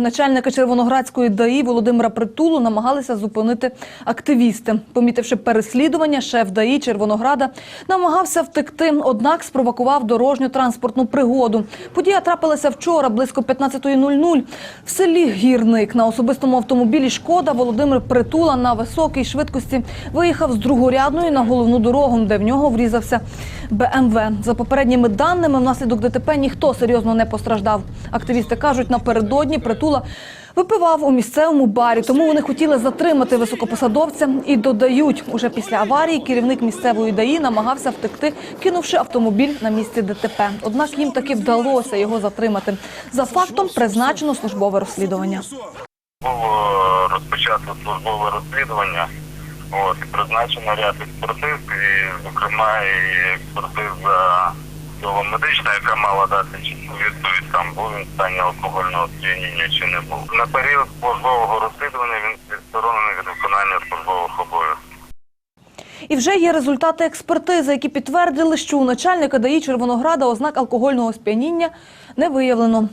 Начальника Червоноградської ДАІ Володимира Притулу намагалися зупинити активісти. Помітивши переслідування, шеф ДАІ Червонограда намагався втекти, однак спровокував дорожньо-транспортну пригоду. Подія трапилася вчора, близько 15.00. В селі Гірник на особистому автомобілі «Шкода» Володимир Притула на високій швидкості виїхав з другорядної на головну дорогу, де в нього врізався БМВ. За попередніми даними, внаслідок ДТП ніхто серйозно не постраждав. Активісти кажуть, напередодні Притула випивав у місцевому барі, тому вони хотіли затримати високопосадовця і додають, уже після аварії керівник місцевої ДАІ намагався втекти, кинувши автомобіль на місці ДТП. Однак їм таки вдалося його затримати. За фактом призначено службове розслідування. Було розпочато службове розслідування. От, призначено ряд експертиз, і, зокрема, і експертиза медична, яка мала дати відповідь, там був він в стані алкогольного сп'яніння чи не був. На період службового розслідування він відсторонений від виконання службових обов'язків. І вже є результати експертизи, які підтвердили, що у начальника ДАІ Червонограда ознак алкогольного сп'яніння не виявлено.